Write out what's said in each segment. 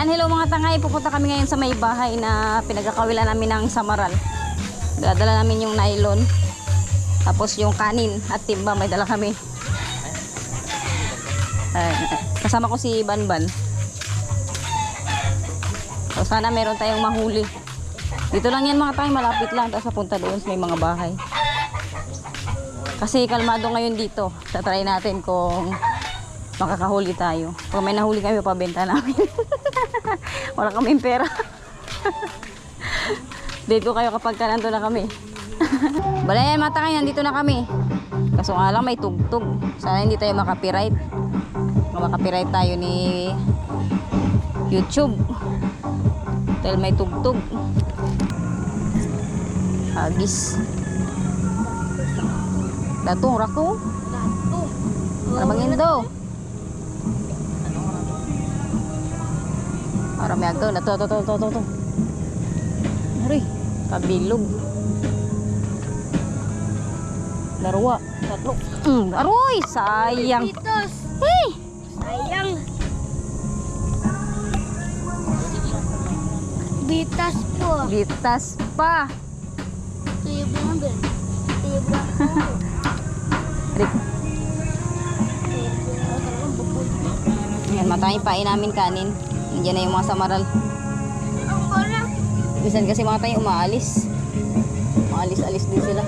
Ayan, hello mga tangay. Pupunta kami ngayon sa may bahay na pinagkakawilan namin ng samaral. Dadala namin yung nylon. Tapos yung kanin at timba may dala kami. Ayan, kasama ko si Banban. So sana meron tayong mahuli. Dito lang yan mga tangay, malapit lang. Tapos papunta doon may mga bahay. Kasi kalmado ngayon dito. Tatry natin kung makakahuli tayo. Kung may nahuli kami, pabenta namin. Wala kaming pera. Date ko kayo kapag ka nandun na kami. Bala yan, mata kayo, nandito na kami. Kaso nga lang, may tugtog. Sana hindi tayo makapiright. Makapiright tayo ni YouTube. Dahil may tugtog. Hagis. Datong rako. Para mangindo. Para may agaw. Nato, to, to, to, to, to. Aray, kabilog. Larwa. Tatlo. Mm, aroy, sayang. Hey! Sayang. Bitas po. Bitas pa. Tuyo ba nga ba? Tuyo ba? Rick. Yan, matayin pain namin kanin. Nandiyan na yung mga samaral. Bisan kasi mga tayo umaalis. Maalis-alis din sila.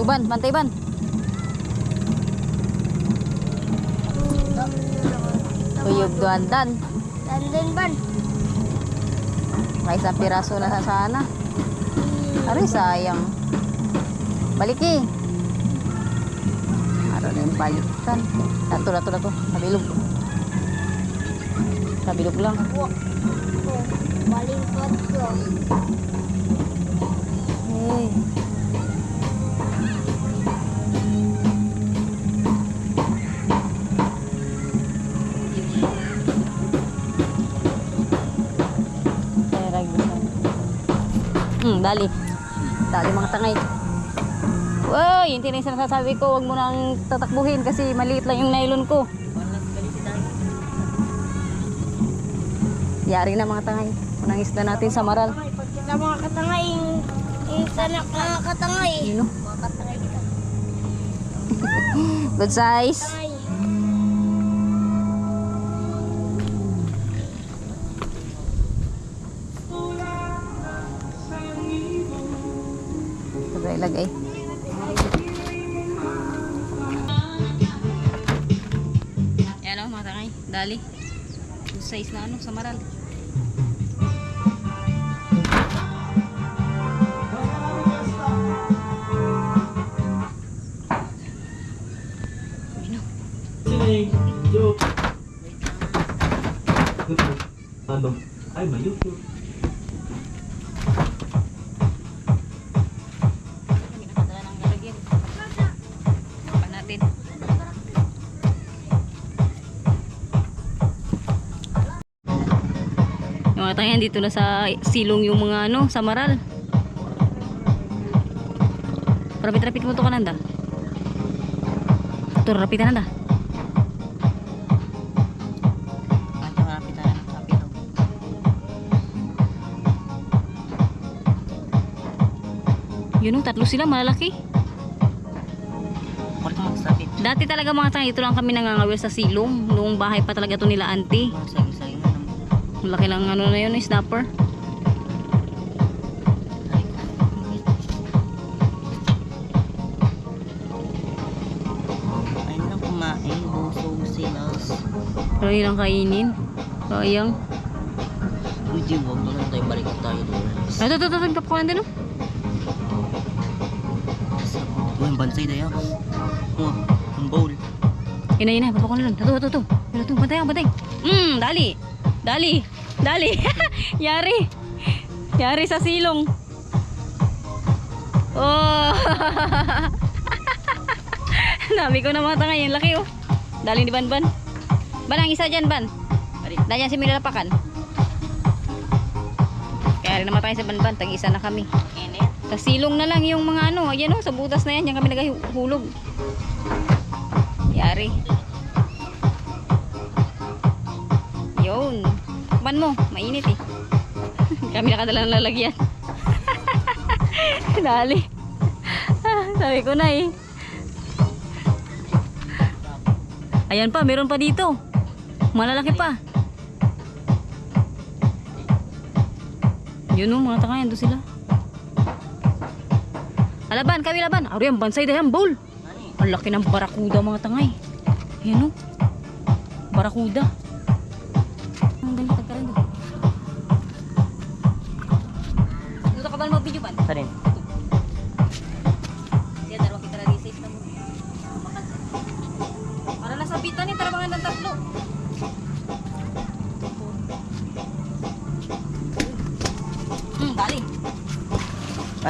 Tuban, bantay ban. Tuyog duandan. Dandan ban. May isang piraso na sa sana. Aray, sayang. Baliki. Araw na yung balikan. Ato, ato, ato. Kabilog. Kabilog lang. Wak. Oh, Balingkot ko. Hey. Hmm, dali. Dali mga tangay. Wow, yun din yung sinasasabi ko, wag mo nang tatakbuhin kasi maliit lang yung nylon ko. Yari na mga tangay. Unang isda natin sa maral. Kita mga katangay, yung tanak mga katangay. Yun? Mga katangay kita. Good size. Ilagay. Yan o, mga tangay. Dali. Good size na ano, sa maral. Ayun o. Ano? Ay, may YouTube. Tayo, dito na sa silong yung mga ano, sa maral. Rapit-rapit mo to kananda. Ito, nanda. Rapitan na. Rapit to. Yun o, tatlo sila, malalaki. Dati talaga mga tayo, ito lang kami nangangawil sa silong. Noong bahay pa talaga to nila auntie. Laki lang ano na yun, eh, snapper. Ay lang kumain, busog silas. Pero yun ang kainin. Sayang. Hindi, huwag na lang tayo balikan tayo doon. Ay, ito, ito, ito, ito, popcorn din, oh. Oh, yung bansay tayo. Oh, yung bowl. Na, yun na, popcorn na lang. Ito, ito, ito. Ito, bantay, ah, bantay. Hmm, dali. Dali. Dali. Yari. Yari sa silong. Oh. Dami ko na mga tanga yung laki, oh. Dali ni Banban. Ban, ang isa dyan, Ban. Danyan si Minalapakan. Kaya rin naman tayo sa Banban. Tag-isa na kami. Sa silong na lang yung mga ano, ayan o, sa butas na yan, yan kami naghahulog. Yari. Yun. Takban mo, mainit eh. kami nakadala ng lalagyan. Dali. Sabi ko na eh. Ayan pa, meron pa dito. Malalaki pa. Yun o, mga tangayan, doon sila. Alaban, kami laban. Aro yan, bansay dahan, bowl. Ang laki ng barakuda mga tangay. Ayan o. Barakuda.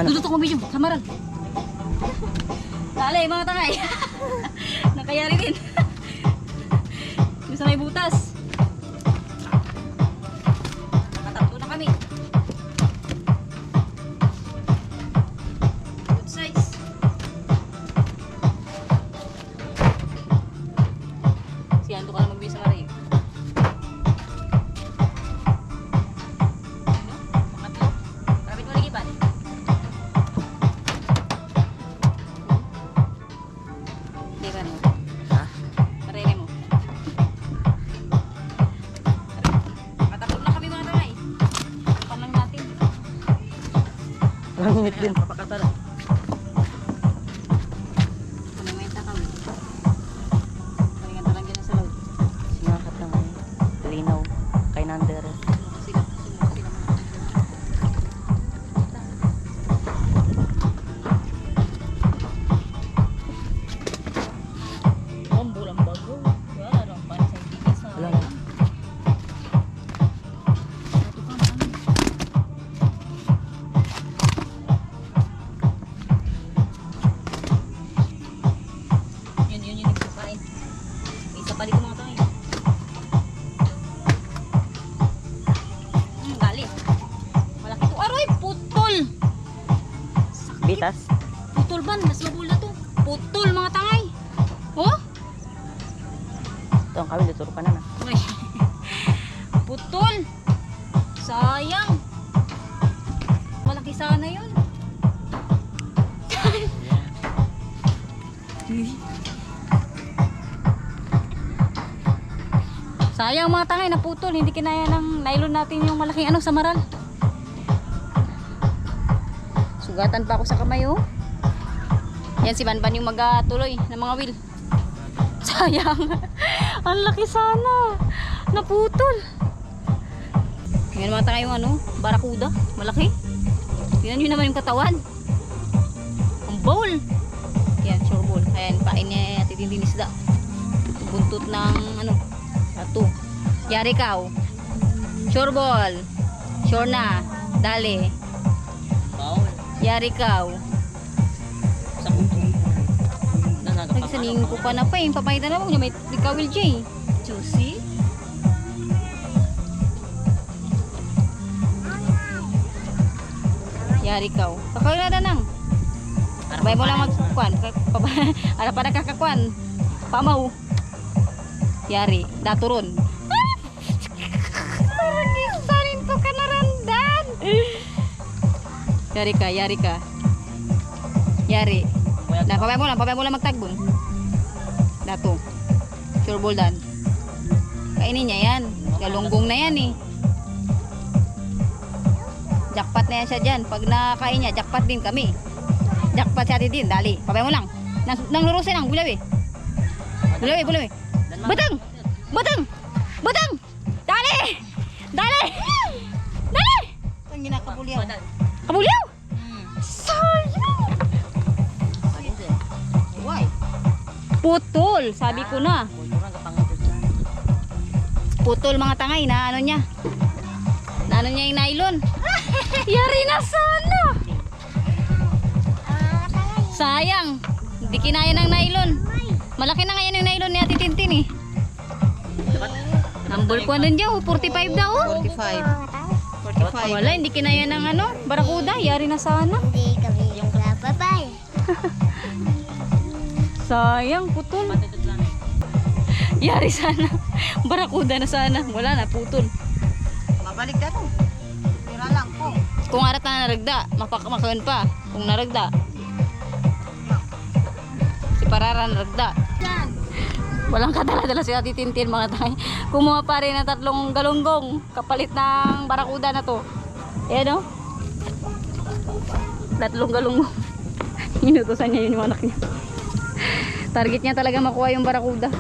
Ano? Dudot ako video, samaral. Dali, mga tangay. Nakayari din. Yung sa may. Ban, mas mabula to. Putol mga tangay. Oh? Ito ang kawil. Tuturo ka na na. Uy. Putol. Sayang. Malaki sana yun. Sayang mga tangay, naputol. Hindi kinaya ng nylon natin yung malaking ano, samaral. Sugatan pa ako sa kamay, oh. Yan si Banban yung magatuloy ng mga wheel. Sayang. Ang laki sana. Naputol. Yan mga tayo yung ano, barakuda. Malaki. Tingnan nyo naman yung katawan. Ang bowl. Yan, sure bowl. Ayan, pain niya titinding isda. Buntot ng ano, ato. Yari ka, oh. Sure ball. Sure na. Dali. Yari ka, oh. Nagsaling ko pa na pa eh. Papakita na mo niya may kawil siya eh. Juicy. Yari ka. oh. Kakawila na nang. Sabay mo lang magkukuan. Ara pa nakakakuan. Pamaw. Yari. Daturon. Parang to ka narandan. Yari ka, yari ka. Yari. Na, pabay mo lang, pabay mo lang magtagbon. Dato. Sure ball dan. Kainin niya yan. Galunggong na yan eh. Jackpot na yan siya dyan. Pag nakain niya, jackpot din kami. Jackpot siya din. Dali. Pabay mo lang. Nang, nang lurusin lang. Bulawi. Bulawi, bulawi. Batang! Batang! Batang! Dali! Dali! Dali! Ang ginakabulyaw. Kabulyaw! Putol! Sabi ko na. Putol mga tangay na ano niya. Na ano niya yung nylon. Yari na sana. Sayang. Hindi kinaya ng nylon. Malaki na nga yan yung nylon ni Ate Tintin eh. Number ko nun dyan, oh, 45 daw. Oh. 45. 45. Wala, hindi kinaya ng ano, barakuda. Yari na sana. Hindi Sayang, putol. Yari sana. Barakuda na sana. Wala na, putol. Mabalik na to. Tira lang po. Kung arat na naragda, mapakamakan pa. Kung naragda. Si Parara naragda. Walang kadala-dala si Ate Tintin mga tay. Kumuha pa rin ng tatlong galunggong kapalit ng barakuda na to. Ayan o. Tatlong galunggong. Inutosan niya yun yung anak niya. Target niya talaga makuha yung barakuda.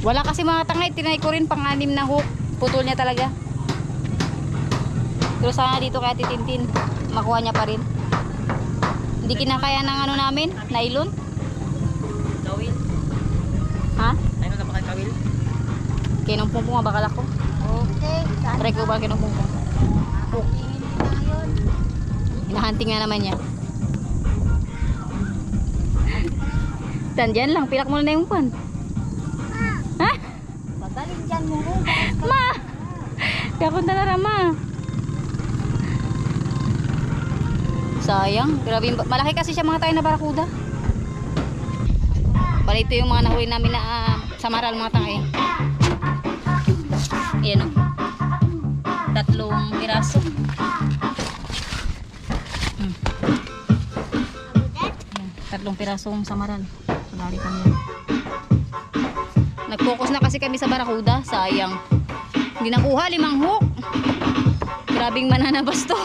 Wala kasi mga tangay. Tinay ko rin pang-anim na hook. Putol niya talaga. Pero sana dito kay Ate Tintin, makuha niya pa rin. Hindi kinakaya ng ano namin, nylon. Kawil. Ha? Ano na ba kay Kawil? Kinumpong nga bakal ako. Okay. Try ko ba kinumpong ko? Hook. Hinahunting nga naman niya. Tandyan lang, pilak mo na yung pan. Ha? Magaling dyan mo. Ma! Kaya ko nalarama. Sayang. Grabe yung, malaki kasi siya mga tayo na barakuda. Bali ito yung mga nahuli namin na ah, samaral mga tangay. Ayan o. Tatlong piraso. Hmm. Tatlong pirasong samaral. Bali kami. Nag-focus na kasi kami sa barakuda. Sayang. Hindi nakuha, limang hook. Grabing mananabas to.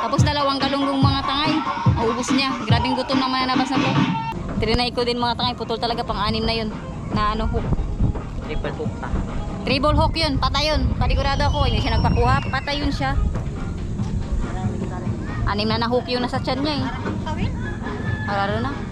Tapos dalawang galunggong mga tangay. Naubos niya. Grabing gutom ng mananabas na to. Trinay ko din mga tangay. Putol talaga pang anim na yun. Na ano hook. Triple hook pa. Triple hook yun. Patay yun. Panigurado ako. Hindi siya nagpakuha. Patay yun siya. Anim na na hook yun nasa tiyan niya eh. Araro na.